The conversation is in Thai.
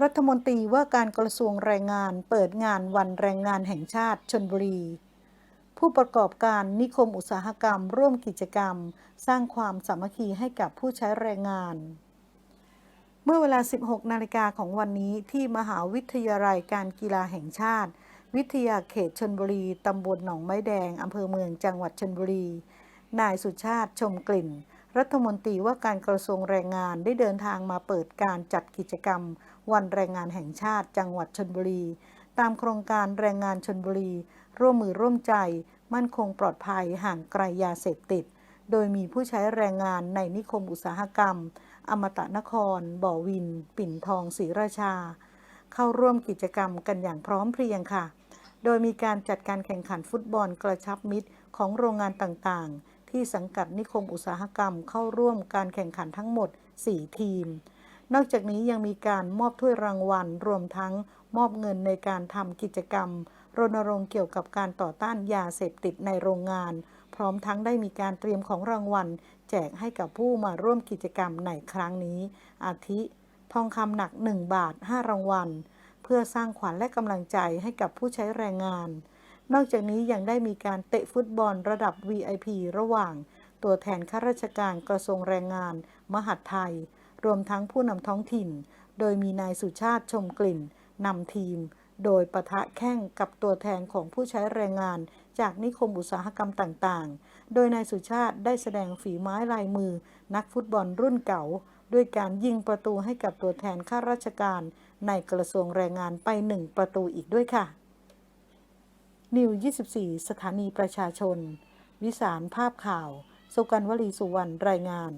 รัฐมนตรีว่าการกระทรวงแรงงานเปิดงานวันแรงงานแห่งชาติชนบุรี ผู้ประกอบการนิคมอุตสาหกรรม ร่วมกิจกรรม สร้างความสามัคคีให้กับผู้ใช้แรงงาน เมื่อเวลา 16 นาฬิกาของวันนี้ที่มหาวิทยาลัยการกีฬาแห่งชาติ วิทยาเขตชนบุรี ตำบลหนองไม้แดง อำเภอเมืองจังหวัดชนบุรี นายสุชาติชมกลิ่น รัฐมนตรีว่าการกระทรวงแรงงานได้เดินทางมาเปิดการจัดกิจกรรม วันแรงงานแห่งชาติจังหวัดชนบุรี ตามโครงการแรงงานชนบุรี ร่วมมือร่วมใจ มั่นคงปลอดภัยห่างไกลยาเสพติด โดยมีผู้ใช้แรงงานในนิคมอุตสาหกรรม อมตะนคร บ่อวิน ปิ่นทองศรีราชา เข้าร่วมกิจกรรมกันอย่างพร้อมเพรียงค่ะ โดยมีการจัดการแข่งขันฟุตบอลกระชับมิตรของโรงงานต่างๆ ที่สังกัดนิคมอุตสาหกรรมเข้าร่วมการแข่งขันทั้งหมด 4 ทีม นอกจากนี้ยังมีการมอบถ้วยรางวัล รวมทั้งมอบเงินในการทำกิจกรรม รณรงค์เกี่ยวกับการต่อต้านยาเสพติดในโรงงาน พร้อมทั้งได้มีการเตรียมของรางวัล แจกให้กับผู้มาร่วมกิจกรรมในครั้งนี้ อาทิ ทองคำหนัก 1 บาท 5 รางวัล เพื่อสร้างขวัญและกำลังใจให้กับผู้ใช้แรงงาน นอกจากนี้ยังได้มีการเตะฟุตบอลระดับ VIP ระหว่าง ตัวแทนข้าราชการกระทรวงแรงงาน มหาดไทย รวมทั้งผู้นำท้องถิ่น โดยมีนายสุชาติชมกลิ่นนำทีม โดยปะทะแข่งกับตัวแทนของผู้ใช้แรงงาน จากนิคมอุตสาหกรรมต่างๆ โดยนายสุชาติได้แสดงฝีไม้ลายมือ นักฟุตบอลรุ่นเก่า ด้วยการยิงประตูให้กับตัวแทนข้าราชการ ในกระทรวงแรงงานไปหนึ่งประตูอีกด้วยค่ะ นิว 24 สถานีประชาชน วิสารภาพข่าว สุกันวลีสุวรรณ รายงาน